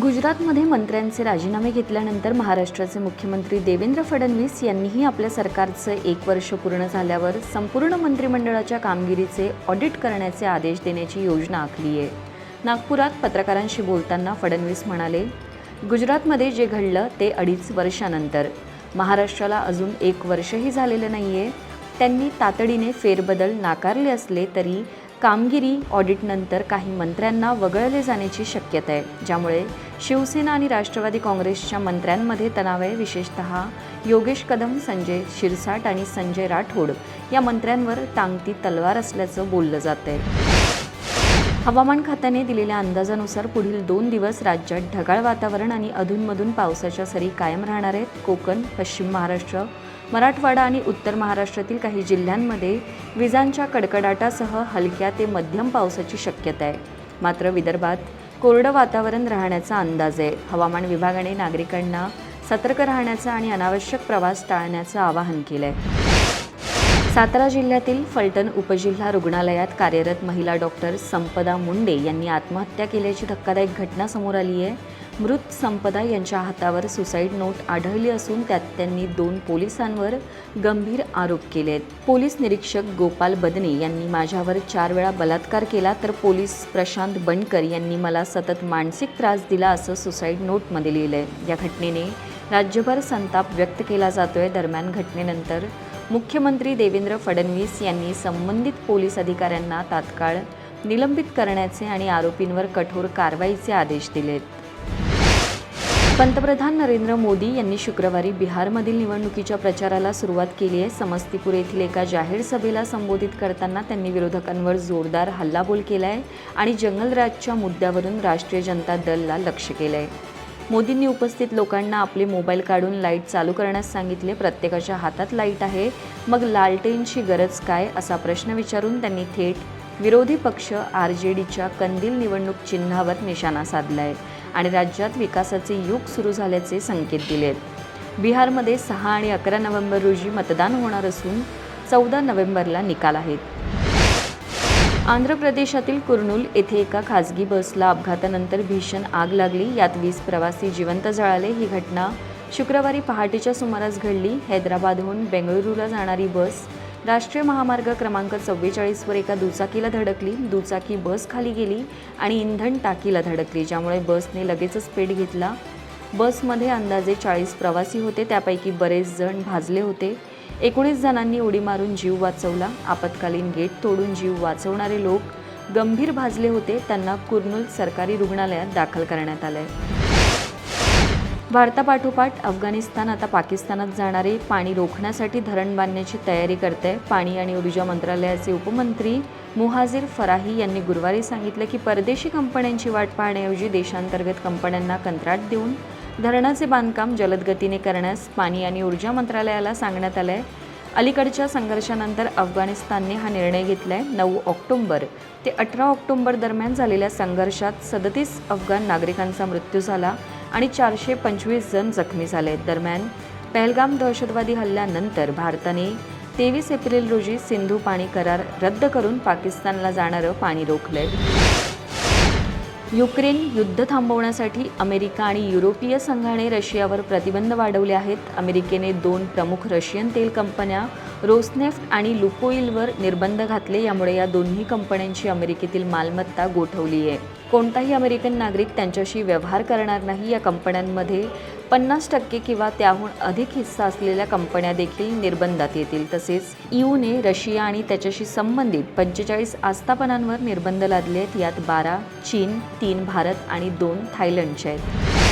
गुजरातमध्ये मंत्र्यांचे राजीनामे घेतल्यानंतर महाराष्ट्राचे मुख्यमंत्री देवेंद्र फडणवीस यांनीही आपल्या सरकारचं एक वर्ष पूर्ण झाल्यावर संपूर्ण मंत्रिमंडळाच्या कामगिरीचे ऑडिट करण्याचे आदेश देण्याची योजना आखली आहे. नागपुरात पत्रकारांशी बोलताना फडणवीस म्हणाले गुजरातमध्ये जे घडलं ते अडीच वर्षानंतर. महाराष्ट्राला अजून एक वर्षही झालेलं नाही आहे त्यांनी तातडीने फेरबदल नाकारले असले तरी कामगिरी ऑडिटनंतर काही मंत्र्यांना वगळले जाण्याची शक्यता आहे ज्यामुळे शिवसेना आणि राष्ट्रवादी काँग्रेसच्या मंत्र्यांमध्ये तणाव आहे. विशेषतः योगेश कदम संजय शिरसाट आणि संजय राठोड या मंत्र्यांवर टांगती तलवार असल्याचं बोललं जात आहे. हवामान खात्याने दिलेल्या अंदाजानुसार पुढील दोन दिवस राज्यात ढगाळ वातावरण आणि अधूनमधून पावसाच्या सरी कायम राहणार आहेत. कोकण पश्चिम महाराष्ट्र मराठवाडा आणि उत्तर महाराष्ट्रातील काही जिल्ह्यांमध्ये विजांच्या कडकडाटासह हलक्या ते मध्यम पावसाची शक्यता आहे. मात्र विदर्भात कोरडं वातावरण राहण्याचा अंदाज आहे. हवामान विभागाने नागरिकांना सतर्क राहण्याचं आणि अनावश्यक प्रवास टाळण्याचं आवाहन केलं आहे सातारा जिल्ह्यातील फलटण उपजिल्हा रुग्णालयात कार्यरत महिला डॉक्टर संपदा मुंडे यांनी आत्महत्या केल्याची धक्कादायक घटना समोर आली आहे. मृत संपदा यांच्या हातावर सुसाईड नोट आढळली असून त्यात त्यांनी दोन पोलिसांवर गंभीर आरोप केले आहेत पोलीस निरीक्षक गोपाल बदने यांनी माझ्यावर चार वेळा बलात्कार केला तर पोलीस प्रशांत बनकर यांनी मला सतत मानसिक त्रास दिला असं सुसाईड नोटमध्ये लिहिलं आहे या घटनेने राज्यभर संताप व्यक्त केला जातोय. दरम्यान घटनेनंतर मुख्यमंत्री देवेंद्र फडणवीस यांनी संबंधित पोलीस अधिकाऱ्यांना तात्काळ निलंबित करण्याचे आणि आरोपींवर कठोर कारवाईचे आदेश दिलेत. पंतप्रधान नरेंद्र मोदी यांनी शुक्रवारी बिहारमधील निवडणुकीच्या प्रचाराला सुरुवात केली आहे. समस्तीपूर येथील एका जाहीर सभेला संबोधित करताना त्यांनी विरोधकांवर जोरदार हल्लाबोल केला आहे आणि जंगलराजच्या मुद्द्यावरून राष्ट्रीय जनता दलला लक्ष केलं आहे. मोदींनी उपस्थित लोकांना आपले मोबाईल काढून लाइट चालू करण्यास सांगितले. प्रत्येकाच्या हातात लाइट आहे. मग लालटेनची गरज काय? असा प्रश्न विचारून त्यांनी थेट विरोधी पक्ष आर जे डीच्या कंदील निवडणूक चिन्हावर निशाणा साधला आहे. आणि राज्यात विकासाचे युग सुरू झाल्याचे संकेत दिले आहेत. बिहारमध्ये सहा आणि अकरा नोव्हेंबर रोजी मतदान होणार असून चौदा नोव्हेंबरला निकाल आहेत. आंध्र प्रदेशातील कुर्नूल येथे एका खासगी बसला अपघातानंतर भीषण आग लागली. यात वीस प्रवासी जिवंत जळाले. ही घटना शुक्रवारी पहाटेच्या सुमारास घडली. हैदराबादहून बेंगळुरूला जाणारी बस राष्ट्रीय महामार्ग क्रमांक चव्वेचाळीसवर एका दुचाकीला धडकली. दुचाकी बस खाली गेली आणि इंधन टाकीला धडकली ज्यामुळे बसने लगेचच पेट घेतला. बसमध्ये अंदाजे चाळीस प्रवासी होते त्यापैकी बरेच जण भाजले होते. एकोणीस जणांनी उडी मारून जीव वाचवला. आपत्कालीन गेट तोडून जीव वाचवणारे लोक गंभीर भाजले होते. त्यांना कुर्नूल सरकारी रुग्णालयात दाखल करण्यात आलंय. भारतापाठोपाठ अफगाणिस्तान आता पाकिस्तानात जाणारे पाणी रोखण्यासाठी धरण बांधण्याची तयारी करत. आहे पाणी आणि ऊर्जा मंत्रालयाचे उपमंत्री मुहाजिर फराही यांनी गुरुवारी सांगितलं की परदेशी कंपन्यांची वाट पाहण्याऐवजी देशांतर्गत कंपन्यांना कंत्राट देऊन धरणाचे बांधकाम जलद गतीने करण्यास पाणी आणि ऊर्जा मंत्रालयाला सांगण्यात आलं आहे अलीकडच्या संघर्षानंतर अफगाणिस्तानने हा निर्णय घेतला आहे नऊ ऑक्टोंबर ते अठरा ऑक्टोंबर दरम्यान झालेल्या संघर्षात सदतीस अफगाण नागरिकांचा मृत्यू झाला. आणि चारशे पंचवीस जण जखमी झाले दरम्यान पहलगाम दहशतवादी हल्ल्यानंतर भारताने तेवीस एप्रिल रोजी सिंधू पाणी करार रद्द करून पाकिस्तानला जाणारं पाणी रोखलंय. युक्रेन युद्ध थांबवण्यासाठी अमेरिका आणि युरोपीय संघाने रशियावर प्रतिबंध वाढवले आहेत. अमेरिकेने दोन प्रमुख रशियन तेल कंपन्या रोसनेफ्ट आणि लुकोईलवर निर्बंध घातले यामुळे या दोन्ही कंपन्यांची अमेरिकेतील मालमत्ता गोठवली आहे कोणताही अमेरिकन नागरिक त्यांच्याशी व्यवहार करणार नाही या कंपन्यांमध्ये पन्नास टक्के किंवा त्याहून अधिक हिस्सा असलेल्या कंपन्या देखील निर्बंधात येतील. तसेच ईयूने रशिया आणि त्याच्याशी संबंधित पंचेचाळीस आस्थापनांवर निर्बंध लादले आहेत यात बारा चीन तीन भारत आणि दोन थायलंडचे आहेत.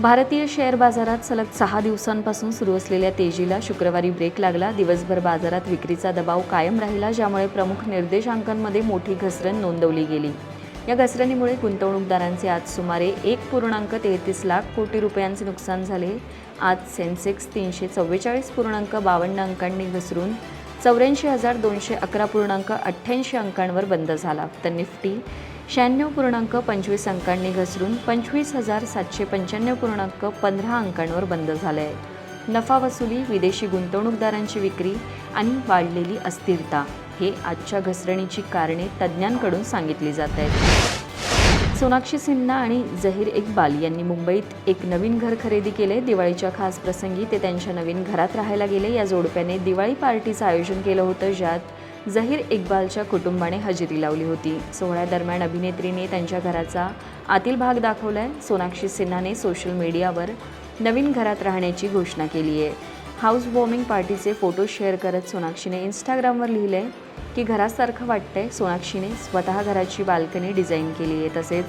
भारतीय शेअर बाजारात सलग सहा दिवसांपासून सुरू असलेल्या तेजीला शुक्रवारी ब्रेक लागला. दिवसभर बाजारात विक्रीचा दबाव कायम राहिला ज्यामुळे प्रमुख निर्देशांकांमध्ये मोठी घसरण नोंदवली गेली. या घसरणीमुळे गुंतवणूकदारांचे आज सुमारे एक पूर्णांक तेहतीस लाख कोटी रुपयांचे नुकसान झाले. आज सेन्सेक्स तीनशे चव्वेचाळीस पूर्णांक बावन्न अंकांनी घसरून चौऱ्याऐंशी हजार दोनशे अकरा पूर्णांक अठ्ठ्याऐंशी अंकांवर बंद झाला. तर निफ्टी शहाण्णव पूर्णांक पंचवीस अंकांनी घसरून पंचवीस हजार सातशे पंच्याण्णव पूर्णांक पंधरा अंकांवर बंद झाले आहे नफा वसुली विदेशी गुंतवणूकदारांची विक्री आणि वाढलेली अस्थिरता हे आजच्या घसरणीची कारणे तज्ज्ञांकडून सांगितली जात आहेत. सोनाक्षी सिन्हा आणि झहीर इक्बाल यांनी मुंबईत एक नवीन घर खरेदी केले. दिवाळीच्या खास प्रसंगी ते त्यांच्या नवीन घरात राहायला गेले. या जोडप्याने दिवाळी पार्टीचं आयोजन केलं होतं ज्यात झहीर इक्बालच्या कुटुंबाने हजेरी लावली होती. सोहळ्यादरम्यान अभिनेत्रीने त्यांच्या घराचा आतील भाग दाखवलाय. सोनाक्षी सिन्हाने सोशल मीडियावर नवीन घरात राहण्याची घोषणा केली आहे. हाऊस वॉर्मिंग पार्टीचे फोटो शेअर करत सोनाक्षीने इंस्टाग्रामवर लिहिले की घरासारखं वाटतंय. सोनाक्षीने स्वतः घराची बाल्कनी डिझाईन केली आहे. तसेच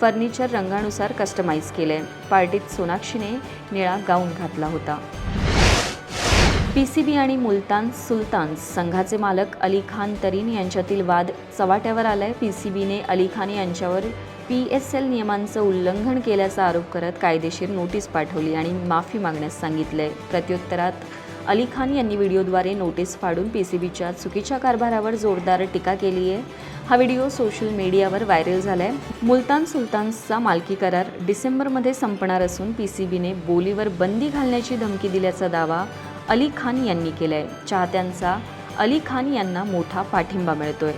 फर्निचर रंगानुसार कस्टमाइज केलं आहे पार्टीत सोनाक्षीने निळा गाऊन घातला होता. पी सी बी आणि मुलतान सुलतान्स संघाचे मालक अली खान तरीन यांच्यातील वाद चव्हाट्यावर आलाय. पी सी बीने अली खान यांच्यावर पी एस एल नियमांचं उल्लंघन केल्याचा आरोप करत कायदेशीर नोटीस पाठवली आणि माफी मागण्यास सांगितलंय. प्रत्युत्तरात अली खान यांनी व्हिडिओद्वारे नोटीस फाडून पी सी बीच्या चुकीच्या कारभारावर जोरदार टीका केली आहे. हा व्हिडिओ सोशल मीडियावर व्हायरल झालाय. मुलतान सुलतान्सचा मालकी करार डिसेंबरमध्ये संपणार असून पी सी बीने बोलीवर बंदी घालण्याची धमकी दिल्याचा दावा अली खान यांनी केलं आहे चाहत्यांचा अली खान यांना मोठा पाठिंबा मिळतोय.